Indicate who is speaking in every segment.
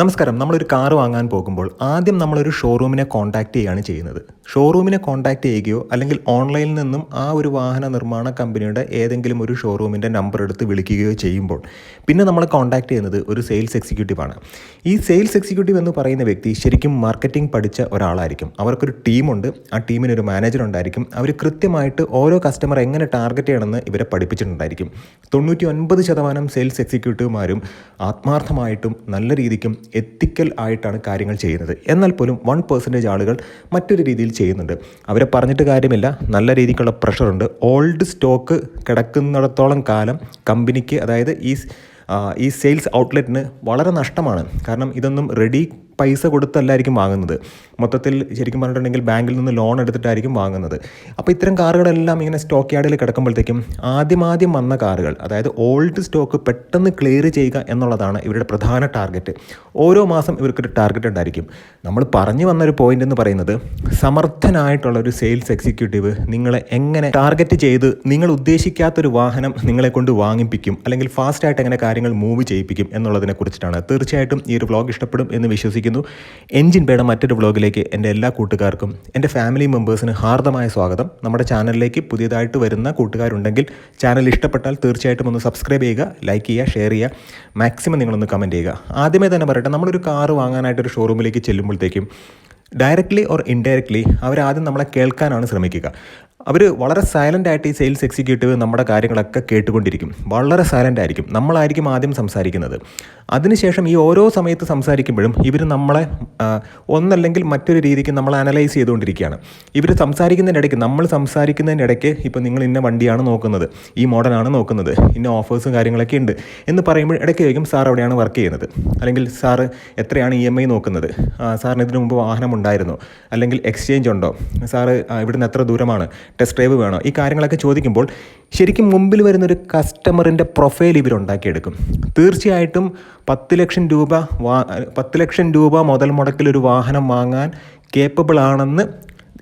Speaker 1: നമസ്കാരം. നമ്മളൊരു കാർ വാങ്ങാൻ പോകുമ്പോൾ ആദ്യം നമ്മളൊരു ഷോറൂമിനെ കോൺടാക്ട് ചെയ്യുകയാണ് ചെയ്യുന്നത്. ഷോറൂമിനെ കോൺടാക്ട് ചെയ്യുകയോ അല്ലെങ്കിൽ ഓൺലൈനിൽ നിന്നും ആ ഒരു വാഹന നിർമ്മാണ കമ്പനിയുടെ ഏതെങ്കിലും ഒരു ഷോറൂമിന്റെ നമ്പർ എടുത്ത് വിളിക്കുകയോ ചെയ്യുമ്പോൾ പിന്നെ നമ്മൾ കോൺടാക്ട് ചെയ്യുന്നത് ഒരു സെയിൽസ് എക്സിക്യൂട്ടീവാണ് ഈ സെയിൽസ് എക്സിക്യൂട്ടീവ് എന്ന് പറയുന്ന വ്യക്തി ശരിക്കും മാർക്കറ്റിംഗ് പഠിച്ച ഒരാളായിരിക്കും. അവർക്കൊരു ടീമുണ്ട്. ആ ടീമിനൊരു മാനേജർ ഉണ്ടായിരിക്കും. അവർ കൃത്യമായിട്ട് ഓരോ കസ്റ്റമർ എങ്ങനെ ടാർഗറ്റ് ചെയ്യണമെന്ന് ഇവരെ പഠിപ്പിച്ചിട്ടുണ്ടായിരിക്കും. തൊണ്ണൂറ്റി ഒൻപത് ശതമാനം സെയിൽസ് എക്സിക്യൂട്ടീവുമാരും ആത്മാർത്ഥമായിട്ടും നല്ല രീതിക്കും എത്തിക്കൽ ആയിട്ടാണ് കാര്യങ്ങൾ ചെയ്യുന്നത്. എന്നാൽ പോലും വൺ പെർസെന്റേജ് ആളുകൾ മറ്റൊരു രീതിയിൽ ചെയ്യുന്നുണ്ട്. അവരെ പറഞ്ഞിട്ട് കാര്യമില്ല. നല്ല രീതിക്കുള്ള പ്രഷറുണ്ട് ഓൾഡ് സ്റ്റോക്ക് കിടക്കുന്നിടത്തോളം കാലം കമ്പനിക്ക് അതായത് ഈ ഈ സെയിൽസ് ഔട്ട്ലെറ്റിന് വളരെ നഷ്ടമാണ്. കാരണം ഇതൊന്നും റെഡി പൈസ കൊടുത്തല്ലായിരിക്കും വാങ്ങുന്നത്. മൊത്തത്തിൽ ശരിക്കും പറഞ്ഞിട്ടുണ്ടെങ്കിൽ ബാങ്കിൽ നിന്ന് ലോൺ എടുത്തിട്ടായിരിക്കും വാങ്ങുന്നത്. അപ്പോൾ ഇത്തരം കാറുകളെല്ലാം ഇങ്ങനെ സ്റ്റോക്ക് യാർഡിൽ കിടക്കുമ്പോഴത്തേക്കും ആദ്യം ആദ്യം വന്ന കാറുകൾ അതായത് ഓൾഡ് സ്റ്റോക്ക് പെട്ടെന്ന് ക്ലിയർ ചെയ്യുക എന്നുള്ളതാണ് ഇവരുടെ പ്രധാന ടാർഗറ്റ് ഓരോ മാസം ഇവർക്കൊരു ടാർഗറ്റ് ഉണ്ടായിരിക്കും. നമ്മൾ പറഞ്ഞു വന്നൊരു പോയിന്റ് എന്ന് പറയുന്നത് സമർത്ഥനായിട്ടുള്ള ഒരു സെയിൽസ് എക്സിക്യൂട്ടീവ് നിങ്ങളെ എങ്ങനെ ടാർഗറ്റ് ചെയ്ത് നിങ്ങൾ ഉദ്ദേശിക്കാത്തൊരു വാഹനം നിങ്ങളെ കൊണ്ട് വാങ്ങിപ്പിക്കും അല്ലെങ്കിൽ ഫാസ്റ്റായിട്ട് എങ്ങനെ കാര്യങ്ങൾ മൂവ് ചെയ്യിപ്പിക്കും എന്നുള്ളതിനെ കുറിച്ചിട്ടാണ്. തീർച്ചയായിട്ടും ഈ ഒരു വ്ളോഗ് ഇഷ്ടപ്പെടും എന്ന് വിശ്വസിക്കുന്നു. എൻജിൻ പേട മറ്റൊരു വ്ളോഗിലേക്ക് എന്റെ എല്ലാ കൂട്ടുകാർക്കും എന്റെ ഫാമിലി മെമ്പേഴ്സിന് ഹാർദമായ സ്വാഗതം. നമ്മുടെ ചാനലിലേക്ക് പുതിയതായിട്ട് വരുന്ന കൂട്ടുകാരുണ്ടെങ്കിൽ ചാനൽ ഇഷ്ടപ്പെട്ടാൽ തീർച്ചയായിട്ടും ഒന്ന് സബ്സ്ക്രൈബ് ചെയ്യുക ലൈക്ക് ചെയ്യുക ഷെയർ ചെയ്യുക മാക്സിമം നിങ്ങളൊന്ന് കമന്റ് ചെയ്യുക. ആദ്യമേ തന്നെ പറയട്ടെ നമ്മളൊരു വാങ്ങാനായിട്ട് ഒരു ഷോറൂമിലേക്ക് ചെല്ലുമ്പോഴത്തേക്കും ഡയറക്റ്റ്ലി ഓർ ഇൻഡയറക്റ്റ്ലി അവരാദ്യം നമ്മളെ കേൾക്കാനാണ് ശ്രമിക്കുക. അവർ വളരെ സൈലന്റ് ആയിട്ട് ഈ സെയിൽസ് എക്സിക്യൂട്ടീവ് നമ്മുടെ കാര്യങ്ങളൊക്കെ കേട്ടുകൊണ്ടിരിക്കും. വളരെ സൈലന്റ് ആയിരിക്കും. നമ്മളായിരിക്കും ആദ്യം സംസാരിക്കുന്നത്. അതിനുശേഷം ഈ ഓരോ സമയത്ത് സംസാരിക്കുമ്പോഴും ഇവർ നമ്മളെ ഒന്നല്ലെങ്കിൽ മറ്റൊരു രീതിക്ക് നമ്മൾ അനലൈസ് ചെയ്തുകൊണ്ടിരിക്കുകയാണ്. ഇവർ സംസാരിക്കുന്നതിനിടയ്ക്ക് നമ്മൾ സംസാരിക്കുന്നതിനിടയ്ക്ക് ഇപ്പോൾ നിങ്ങൾ ഇന്ന വണ്ടിയാണ് നോക്കുന്നത് ഈ മോഡലാണ് നോക്കുന്നത് ഇന്ന ഓഫേഴ്സും കാര്യങ്ങളൊക്കെ ഉണ്ട് എന്ന് പറയുമ്പോൾ ഇടയ്ക്ക് ചോദിക്കും സാർ എവിടെയാണ് വർക്ക് ചെയ്യുന്നത്? അല്ലെങ്കിൽ സാർ എത്രയാണ് ഇ എം ഐ നോക്കുന്നത്? സാറിന് ഇതിനു മുമ്പ് വാഹനം ഉണ്ടായിരുന്നോ. അല്ലെങ്കിൽ എക്സ്ചേഞ്ച് ഉണ്ടോ? സാറ് ഇവിടുന്ന് എത്ര ദൂരമാണ്? ടെസ്റ്റ് ഡ്രൈവ് വേണോ? ഈ കാര്യങ്ങളൊക്കെ ചോദിക്കുമ്പോൾ ശരിക്കും മുമ്പിൽ വരുന്നൊരു കസ്റ്റമറിന്റെ പ്രൊഫൈൽ ഇവർ ഉണ്ടാക്കിയെടുക്കും. തീർച്ചയായിട്ടും പത്ത് ലക്ഷം രൂപ വാ പത്ത് ലക്ഷം രൂപ മുതൽ മുടക്കിൽ ഒരു വാഹനം വാങ്ങാൻ കേപ്പബിൾ ആണെന്ന്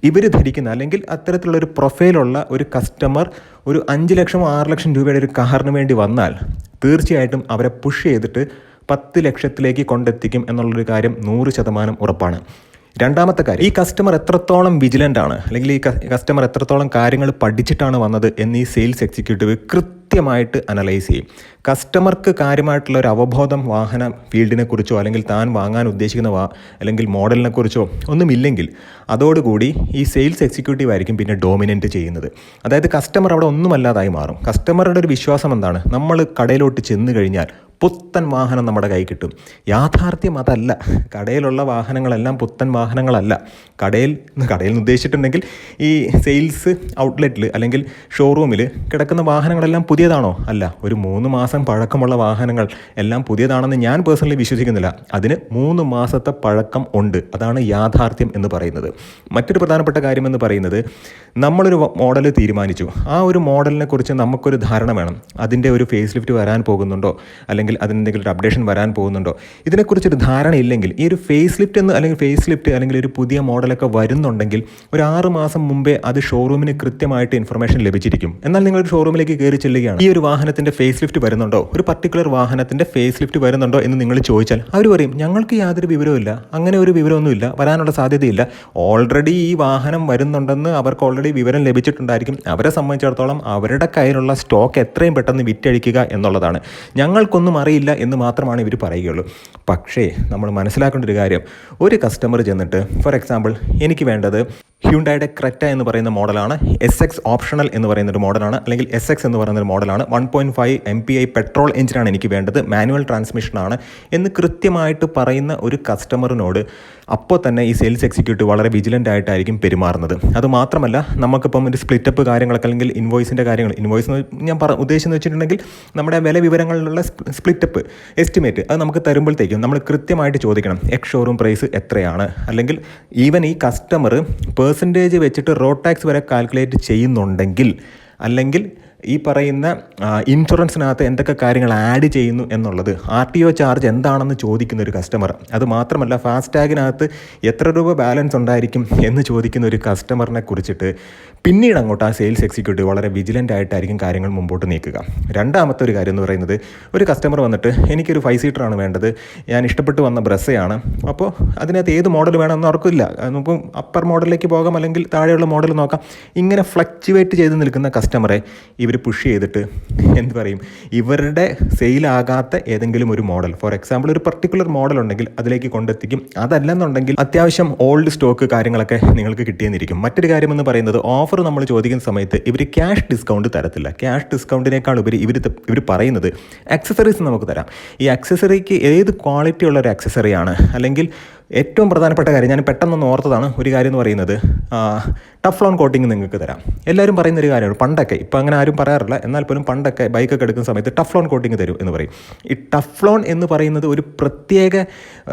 Speaker 1: ഇവർ ധരിക്കുന്ന അല്ലെങ്കിൽ അത്തരത്തിലുള്ള ഒരു പ്രൊഫൈലുള്ള ഒരു കസ്റ്റമർ ഒരു അഞ്ച് ലക്ഷം ആറ് ലക്ഷം രൂപയുടെ ഒരു കാറിന് വേണ്ടി വന്നാൽ തീർച്ചയായിട്ടും അവരെ പുഷ് ചെയ്തിട്ട് പത്ത് ലക്ഷത്തിലേക്ക് കൊണ്ടെത്തിക്കും എന്നുള്ളൊരു കാര്യം നൂറ് ശതമാനം ഉറപ്പാണ്. രണ്ടാമത്തെ കാര്യം ഈ കസ്റ്റമർ എത്രത്തോളം വിജിലന്റ് ആണ് അല്ലെങ്കിൽ ഈ കസ്റ്റമർ എത്രത്തോളം കാര്യങ്ങൾ പഠിച്ചിട്ടാണ് വന്നത് എന്ന് ഈ സെയിൽസ് എക്സിക്യൂട്ടീവ് കൃത്യമായിട്ട് അനലൈസ് ചെയ്യും. കസ്റ്റമർക്ക് കാര്യമായിട്ടുള്ള ഒരു അവബോധം വാഹന ഫീൽഡിനെ കുറിച്ചോ അല്ലെങ്കിൽ താൻ വാങ്ങാൻ ഉദ്ദേശിക്കുന്ന വാ അല്ലെങ്കിൽ മോഡലിനെ കുറിച്ചോ ഒന്നുമില്ലെങ്കിൽ അതോടുകൂടി ഈ സെയിൽസ് എക്സിക്യൂട്ടീവ് ആയിരിക്കും പിന്നെ ഡോമിനന്റ് ചെയ്യുന്നത്. അതായത് കസ്റ്റമർ അവിടെ ഒന്നുമല്ലാതായി മാറും. കസ്റ്റമറുടെ ഒരു വിശ്വാസം എന്താണ്? നമ്മൾ കടയിലോട്ട് ചെന്ന് കഴിഞ്ഞാൽ പുത്തൻ വാഹനം നമ്മുടെ കൈ കിട്ടും. യാഥാർത്ഥ്യം അതല്ല. കടയിലുള്ള വാഹനങ്ങളെല്ലാം പുത്തൻ വാഹനങ്ങളല്ല. കടയിൽ കടയിൽ നിന്ന് ഉദ്ദേശിച്ചിട്ടുണ്ടെങ്കിൽ ഈ സെയിൽസ് ഔട്ട്ലെറ്റിൽ അല്ലെങ്കിൽ ഷോറൂമിൽ കിടക്കുന്ന വാഹനങ്ങളെല്ലാം പുതിയതാണോ? അല്ല. ഒരു മൂന്ന് മാസം പഴക്കമുള്ള വാഹനങ്ങൾ. എല്ലാം പുതിയതാണെന്ന് ഞാൻ പേഴ്സണലി വിശ്വസിക്കുന്നില്ല. അതിന് മൂന്ന് മാസത്തെ പഴക്കം ഉണ്ട്. അതാണ് യാഥാർത്ഥ്യം എന്ന് പറയുന്നത്. മറ്റൊരു പ്രധാനപ്പെട്ട കാര്യമെന്ന് പറയുന്നത് നമ്മളൊരു മോഡൽ തീരുമാനിച്ചു. ആ ഒരു മോഡലിനെ കുറിച്ച് നമുക്കൊരു ധാരണ വേണം. അതിന്റെ ഒരു ഫേസ് ലിഫ്റ്റ് വരാൻ പോകുന്നുണ്ടോ? അല്ലെങ്കിൽ അതിന് എന്തെങ്കിലും ഒരു അപ്ഡേഷൻ വരാൻ പോകുന്നുണ്ടോ? ഇതിനെക്കുറിച്ചൊരു ധാരണ ഇല്ലെങ്കിൽ ഈ ഒരു ഫേസ് ലിഫ്റ്റ് എന്ന് അല്ലെങ്കിൽ ഫേസ് ലിഫ്റ്റ് അല്ലെങ്കിൽ ഒരു പുതിയ മോഡലൊക്കെ വരുന്നുണ്ടെങ്കിൽ ഒരു ആറ് മാസം മുമ്പേ അത് ഷോറൂമിന് കൃത്യമായിട്ട് ഇൻഫർമേഷൻ ലഭിച്ചിരിക്കും. എന്നാൽ നിങ്ങൾ ഷോറൂമിലേക്ക് കയറി ചെല്ലുകയാണ്. ഈ ഒരു വാഹനത്തിന്റെ ഫേസ് ലിഫ്റ്റ് വരുന്നുണ്ടോ? ഒരു പർട്ടിക്കുലർ വാഹനത്തിന്റെ ഫേസ് ലിഫ്റ്റ് വരുന്നുണ്ടോ എന്ന് നിങ്ങൾ ചോദിച്ചാൽ അവർ പറയും ഞങ്ങൾക്ക് യാതൊരു വിവരവുമില്ല. അങ്ങനെ ഒരു വിവരമൊന്നുമില്ല. വരാനുള്ള സാധ്യതയില്ല. ഓൾറെഡി ഈ വാഹനം വരുന്നുണ്ടെന്ന് അവർക്ക് ഓൾറെഡി വിവരം ലഭിച്ചിട്ടുണ്ടായിരിക്കും. അവരെ സംബന്ധിച്ചിടത്തോളം അവരുടെ കയ്യിലുള്ള സ്റ്റോക്ക് എത്രയും പെട്ടെന്ന് വിറ്റഴിക്കുക എന്നുള്ളതാണ്. ഞങ്ങൾക്കൊന്നും അറിയില്ല എന്ന് മാത്രമാണ് ഇവർ പറയുകയുള്ളൂ. പക്ഷേ നമ്മൾ മനസ്സിലാക്കേണ്ട ഒരു കാര്യം. ഒരു കസ്റ്റമർ ചെന്നിട്ട് ഫോർ എക്സാമ്പിൾ എനിക്ക് വേണ്ടത് ഹ്യുണ്ടായുടെ ക്രെറ്റ എന്ന് പറയുന്ന മോഡലാണ് എസ് എക്സ് ഓപ്ഷണൽ എന്ന് പറയുന്ന ഒരു മോഡലാണ് അല്ലെങ്കിൽ എസ് എക്സ് എന്ന് പറയുന്ന ഒരു മോഡലാണ്. One point five M P I petrol എഞ്ചിനാണ് എനിക്ക് വേണ്ടത് മാനുവൽ ട്രാൻസ്മിഷനാണ് എന്ന് കൃത്യമായിട്ട് പറയുന്ന ഒരു കസ്റ്റമറിനോട് അപ്പോൾ തന്നെ ഈ സെയിൽസ് എക്സിക്യൂട്ടീവ് വളരെ വിജിലന്റ് ആയിട്ടായിരിക്കും പെരുമാറുന്നത്. അതുമാത്രമല്ല നമുക്കിപ്പം ഒരു സ്പ്ലിറ്റപ്പ് കാര്യങ്ങളൊക്കെ അല്ലെങ്കിൽ ഇൻവോയ്സിന്റെ കാര്യങ്ങൾ ഇൻവോയ്സ് ഞാൻ പറ ഉദ്ദേശിച്ചെന്ന് വെച്ചിട്ടുണ്ടെങ്കിൽ നമ്മുടെ വില വിവരങ്ങളിലുള്ള സ്പ്ലിറ്റപ്പ് എസ്റ്റിമേറ്റ് അത് നമുക്ക് തരുമ്പോഴത്തേക്കും നമ്മൾ കൃത്യമായിട്ട് ചോദിക്കണം എക്സ് ഷോറൂം പ്രൈസ് എത്രയാണ്? അല്ലെങ്കിൽ ഈവൻ ഈ കസ്റ്റമർ പേഴ്സന്റേജ് വെച്ചിട്ട് റോഡ് ടാക്സ് വരെ കാൽക്കുലേറ്റ് ചെയ്യുന്നുണ്ടെങ്കിൽ അല്ലെങ്കിൽ ഈ പറയുന്ന ഇൻഷുറൻസിനകത്ത് എന്തൊക്കെ കാര്യങ്ങൾ ആഡ് ചെയ്യുന്നു എന്നുള്ളത് ആർ ടി ഒ ചാർജ് എന്താണെന്ന് ചോദിക്കുന്ന ഒരു കസ്റ്റമർ അത് മാത്രമല്ല ഫാസ്ടാഗിനകത്ത് എത്ര രൂപ ബാലൻസ് ഉണ്ടായിരിക്കും എന്ന് ചോദിക്കുന്ന ഒരു കസ്റ്റമറിനെ കുറിച്ചിട്ട് പിന്നീട് അങ്ങോട്ട് ആ സെയിൽസ് എക്സിക്യൂട്ടീവ് വളരെ വിജിലന്റ് ആയിട്ടായിരിക്കും കാര്യങ്ങൾ മുമ്പോട്ട് നീക്കുക. രണ്ടാമത്തെ ഒരു കാര്യം എന്ന് പറയുന്നത് ഒരു കസ്റ്റമർ വന്നിട്ട് എനിക്കൊരു ഫൈവ് സീറ്ററാണ് വേണ്ടത്. ഞാൻ ഇഷ്ടപ്പെട്ട് വന്ന ബ്രസ്സയാണ്. അപ്പോൾ അതിനകത്ത് ഏത് മോഡൽ വേണമെന്ന് ഓർക്കില്ല നമുക്ക് അപ്പർ മോഡലിലേക്ക് പോകാം അല്ലെങ്കിൽ താഴെയുള്ള മോഡൽ നോക്കാം. ഇങ്ങനെ ഫ്ലക്ച്വേറ്റ് ചെയ്ത് നിൽക്കുന്ന കസ്റ്റമറെ ഇവർ പുഷ് ചെയ്തിട്ട് എന്ത് പറയും? ഇവരുടെ സെയിലാകാത്ത ഏതെങ്കിലും ഒരു മോഡൽ ഫോർ എക്സാമ്പിൾ ഒരു പർട്ടിക്കുലർ മോഡൽ ഉണ്ടെങ്കിൽ അതിലേക്ക് കൊണ്ടെത്തിക്കും. അതല്ലെന്നുണ്ടെങ്കിൽ അത്യാവശ്യം ഓൾഡ് സ്റ്റോക്ക് കാര്യങ്ങളൊക്കെ നിങ്ങൾക്ക് കിട്ടിയെന്നിരിക്കും. മറ്റൊരു കാര്യം എന്ന് പറയുന്നത് ഓഫർ നമ്മൾ ചോദിക്കുന്ന സമയത്ത് ഇവർ ക്യാഷ് ഡിസ്കൗണ്ട് തരത്തില്ല. ക്യാഷ് ഡിസ്കൗണ്ടിനേക്കാൾ ഉപരി ഇവർ ഇവർ പറയുന്നത് അക്സസറീസ് നമുക്ക് തരാം. ഈ അക്സസറിക്ക് ഏത് ക്വാളിറ്റി ഉള്ള ഒരു അക്സസറിയാണ് അല്ലെങ്കിൽ ഏറ്റവും പ്രധാനപ്പെട്ട കാര്യം ഞാൻ പെട്ടെന്നൊന്ന് ഓർത്തതാണ് ഒരു കാര്യം എന്ന് പറയുന്നത്. ടഫ്ലോൺ കോട്ടിങ് നിങ്ങൾക്ക് തരാം. എല്ലാവരും പറയുന്ന ഒരു കാര്യമാണ് പണ്ടൊക്കെ ഇപ്പോൾ അങ്ങനെ ആരും പറയാറില്ല എന്നാൽ പോലും പണ്ടൊക്കെ ബൈക്കൊക്കെ എടുക്കുന്ന സമയത്ത് ടഫ്ലോൺ കോട്ടിങ് തരും എന്ന് പറയും. ഈ ടഫ്ലോൺ എന്ന് പറയുന്നത് ഒരു പ്രത്യേക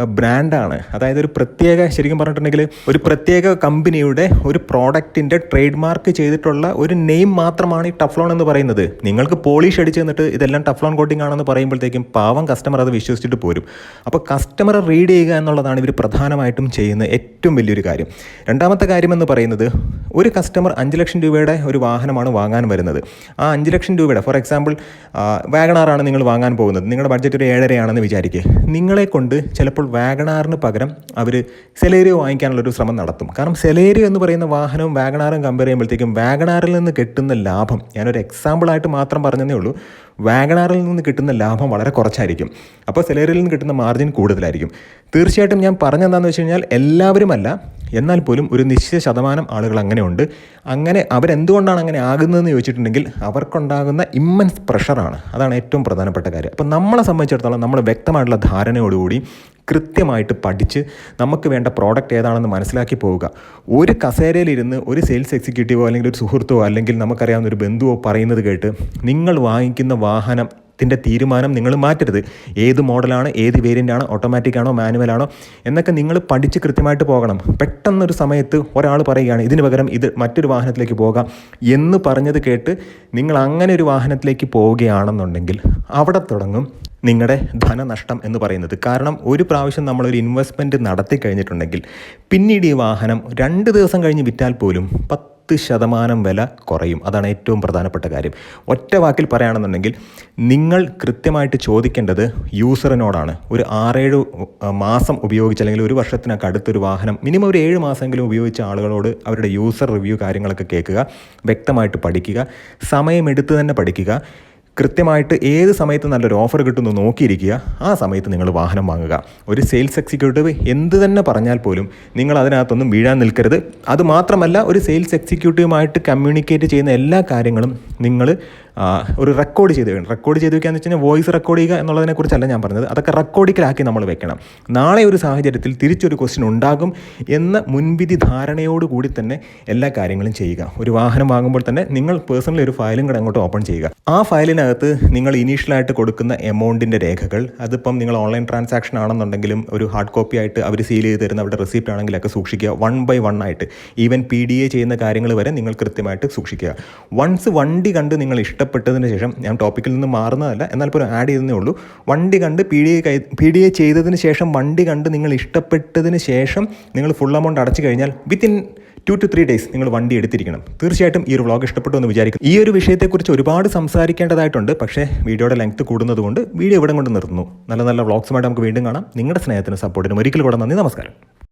Speaker 1: ബ്രാൻഡാണ് അതായത് ഒരു പ്രത്യേക ശരിക്കും പറഞ്ഞിട്ടുണ്ടെങ്കിൽ ഒരു പ്രത്യേക കമ്പനിയുടെ ഒരു പ്രോഡക്റ്റിന്റെ ട്രേഡ് മാർക്ക് ചെയ്തിട്ടുള്ള ഒരു നെയിം മാത്രമാണ് ഈ ടഫ്ലോൺ എന്ന് പറയുന്നത്. നിങ്ങൾക്ക് പോളിഷ് അടിച്ച് തന്നിട്ട് ഇതെല്ലാം ടഫ്ലോൺ കോട്ടിംഗ് ആണെന്ന് പറയുമ്പോഴത്തേക്കും പാവം കസ്റ്റമർ അത് വിശ്വസിച്ചിട്ട് പോരും. അപ്പോൾ കസ്റ്റമറെ റീഡ് ചെയ്യുക എന്നുള്ളതാണ് ഇവർ പ്രധാനമായിട്ടും ചെയ്യുന്ന ഏറ്റവും വലിയൊരു കാര്യം. രണ്ടാമത്തെ കാര്യം എന്ന് പറയുന്നത് ഒരു കസ്റ്റമർ അഞ്ച് ലക്ഷം രൂപയുടെ ഒരു വാഹനമാണ് വാങ്ങാൻ വരുന്നത്. ആ അഞ്ച് ലക്ഷം രൂപയുടെ ഫോർ എക്സാമ്പിൾ വാഗണാറാണ് നിങ്ങൾ വാങ്ങാൻ പോകുന്നത്. നിങ്ങളുടെ ബഡ്ജറ്റ് ഒരു ഏഴരയാണെന്ന് വിചാരിക്കുക. നിങ്ങളെ കൊണ്ട് ചിലപ്പോൾ വാഗണാറിന് പകരം അവർ സെലേരിയോ വാങ്ങിക്കാനുള്ളൊരു ശ്രമം നടത്തും. കാരണം സെലേരിയോ എന്ന് പറയുന്ന വാഹനവും വാഗണാറും കമ്പയർ ചെയ്യുമ്പോഴത്തേക്കും വാഗണാറിൽ നിന്ന് കിട്ടുന്ന ലാഭം ഞാനൊരു എക്സാമ്പിളായിട്ട് മാത്രം പറഞ്ഞതേ ഉള്ളൂ. വാഗണാറിൽ നിന്ന് കിട്ടുന്ന ലാഭം വളരെ കുറച്ചായിരിക്കും. അപ്പോൾ സെലേറിയിൽ നിന്ന് കിട്ടുന്ന മാർജിൻ കൂടുതലായിരിക്കും. തീർച്ചയായിട്ടും ഞാൻ പറഞ്ഞെന്താണെന്ന് വെച്ച് കഴിഞ്ഞാൽ എല്ലാവരുമല്ല എന്നാൽ പോലും ഒരു നിശ്ചിത ശതമാനം ആളുകൾ അങ്ങനെയുണ്ട്. അങ്ങനെ അവരെന്തുകൊണ്ടാണ് അങ്ങനെ ആകുന്നതെന്ന് ചോദിച്ചിട്ടുണ്ടെങ്കിൽ അവർക്കുണ്ടാകുന്ന ഇമ്മൻസ് പ്രഷറാണ് അതാണ് ഏറ്റവും പ്രധാനപ്പെട്ട കാര്യം. അപ്പോൾ നമ്മളെ സംബന്ധിച്ചിടത്തോളം നമ്മൾ വ്യക്തമായിട്ടുള്ള ധാരണയോടുകൂടി കൃത്യമായിട്ട് പഠിച്ച് നമുക്ക് വേണ്ട പ്രോഡക്റ്റ് ഏതാണെന്ന് മനസ്സിലാക്കി പോവുക. ഒരു കസേരയിലിരുന്ന് ഒരു സെയിൽസ് എക്സിക്യൂട്ടീവോ അല്ലെങ്കിൽ ഒരു സുഹൃത്തോ അല്ലെങ്കിൽ നമുക്കറിയാവുന്ന ഒരു ബന്ധുവോ പറയുന്നത് കേട്ട് നിങ്ങൾ വാങ്ങിക്കുന്ന വാഹനം ത്തിന്റെ തീരുമാനം നിങ്ങൾ മാറ്റരുത്. ഏത് മോഡലാണ് ഏത് വേരിയന്റ് ആണ് ഓട്ടോമാറ്റിക് ആണോ മാനുവൽ ആണോ എന്നൊക്കെ നിങ്ങൾ പഠിച്ച് കൃത്യമായിട്ട് പോകണം. പെട്ടെന്നൊരു സമയത്ത് ഒരാൾ പറയുകയാണ് ഇതിന് പകരം ഇത് മറ്റൊരു വാഹനത്തിലേക്ക് പോകാം എന്ന് പറഞ്ഞത് കേട്ട് നിങ്ങൾ അങ്ങനെ ഒരു വാഹനത്തിലേക്ക് പോവുകയാണെന്നുണ്ടെങ്കിൽ അവിടെ തുടങ്ങും നിങ്ങളുടെ ധനനഷ്ടം എന്ന് പറയുന്നത്. കാരണം ഒരു പ്രാവശ്യം നമ്മളൊരു ഇൻവെസ്റ്റ്മെന്റ് നടത്തി കഴിഞ്ഞിട്ടുണ്ടെങ്കിൽ പിന്നീട് ഈ വാഹനം രണ്ട് ദിവസം കഴിഞ്ഞ് വിറ്റാൽ പോലും പത്ത് ശതമാനം വില കുറയും. അതാണ് ഏറ്റവും പ്രധാനപ്പെട്ട കാര്യം. ഒറ്റ വാക്കിൽ പറയുകയാണെന്നുണ്ടെങ്കിൽ നിങ്ങൾ കൃത്യമായിട്ട് ചോദിക്കേണ്ടത് യൂസറിനോടാണ്. ഒരു ആറേഴ് മാസം ഉപയോഗിച്ച് അല്ലെങ്കിൽ ഒരു വർഷത്തിനൊക്കെ അടുത്തൊരു വാഹനം മിനിമം ഒരു ഏഴ് മാസമെങ്കിലും ഉപയോഗിച്ച ആളുകളോട് അവരുടെ യൂസർ റിവ്യൂ കാര്യങ്ങളൊക്കെ കേൾക്കുക വ്യക്തമായിട്ട് പഠിക്കുക സമയമെടുത്ത് തന്നെ പഠിക്കുക കൃത്യമായിട്ട് ഏത് സമയത്ത് നല്ലൊരു ഓഫർ കിട്ടുന്നു നോക്കിയിരിക്കുക ആ സമയത്ത് നിങ്ങൾ വാഹനം വാങ്ങുക. ഒരു സെയിൽസ് എക്സിക്യൂട്ടീവ് എന്ത് തന്നെ പറഞ്ഞാൽ പോലും നിങ്ങൾ അതിനകത്തൊന്നും വീഴാൻ നിൽക്കരുത്. അതുമാത്രമല്ല ഒരു സെയിൽസ് എക്സിക്യൂട്ടീവുമായിട്ട് കമ്മ്യൂണിക്കേറ്റ് ചെയ്യുന്ന എല്ലാ കാര്യങ്ങളും നിങ്ങൾ ഒരു റെക്കോർഡ് ചെയ്ത് വെക്കണം. റെക്കോർഡ് ചെയ്ത് വെക്കുക എന്ന് വെച്ച് കഴിഞ്ഞാൽ വോയിസ് റെക്കോർഡ് ചെയ്യുക എന്നുള്ളതിനെക്കുറിച്ചല്ല ഞാൻ പറഞ്ഞത്. അതൊക്കെ റെക്കോർഡിക്കലാക്കി നമ്മൾ വെക്കണം. നാളെ ഒരു സാഹചര്യത്തിൽ തിരിച്ചൊരു ക്വസ്റ്റ്യൻ ഉണ്ടാകും എന്ന മുൻവിധി ധാരണയോടുകൂടി തന്നെ എല്ലാ കാര്യങ്ങളും ചെയ്യുക. ഒരു വാഹനം വാങ്ങുമ്പോൾ തന്നെ നിങ്ങൾ പേഴ്സണലി ഒരു ഫയലും കൂടെ അങ്ങോട്ട് ഓപ്പൺ ചെയ്യുക. ആ ഫയലിനകത്ത് നിങ്ങൾ ഇനീഷ്യലായിട്ട് കൊടുക്കുന്ന എമൗണ്ടിന്റെ രേഖകൾ അതിപ്പം നിങ്ങൾ ഓൺലൈൻ ട്രാൻസാക്ഷൻ ആണെന്നുണ്ടെങ്കിലും ഒരു ഹാർഡ് കോപ്പി ആയിട്ട് അവർ സീൽ ചെയ്ത് തരുന്ന അവരുടെ റെസിപ്റ്റ് ആണെങ്കിലൊക്കെ സൂക്ഷിക്കുക. വൺ ബൈ വൺ ആയിട്ട്. ഈവൻ പി ഡി എ ചെയ്യുന്ന കാര്യങ്ങൾ വരെ നിങ്ങൾ കൃത്യമായിട്ട് സൂക്ഷിക്കുക. വൺസ് വണ്ടി കണ്ട് നിങ്ങൾ ഇഷ്ടപ്പെട്ടതിന് ശേഷം ഞാൻ ടോപ്പിക്കിൽ നിന്ന് മാറുന്നതല്ല എന്നാൽ പോലും ആഡ് ചെയ്തതേ ഉള്ളൂ. വണ്ടി കണ്ട് P D A P D A ചെയ്തതിന് ശേഷം വണ്ടി കണ്ട് നിങ്ങൾ ഇഷ്ടപ്പെട്ടതിന് ശേഷം നിങ്ങൾ ഫുൾ എമൗണ്ട് അടച്ചു കഴിഞ്ഞാൽ within two two three days നിങ്ങൾ വണ്ടി എടുത്തിരിക്കണം. തീർച്ചയായിട്ടും ഈ ഒരു വ്ളോഗ് ഇഷ്ടപ്പെട്ടു എന്ന് വിചാരിക്കും ഈ ഒരു വിഷയത്തെക്കുറിച്ച് ഒരുപാട് സംസാരിക്കേണ്ടതായിട്ടുണ്ട്. പക്ഷേ വീഡിയോയുടെ ലെങ്ത് കൂടുന്നതുകൊണ്ട് വീഡിയോ ഇവിടെ കൊണ്ട് നിർത്തുന്നു. നല്ല നല്ല വ്ളോഗ്സുമായിട്ട് നമുക്ക് വീണ്ടും കാണാം. നിങ്ങളുടെ സ്നേഹത്തിനും സപ്പോർട്ടിനും ഒരിക്കൽ കൂടെ നന്ദി നമസ്കാരം.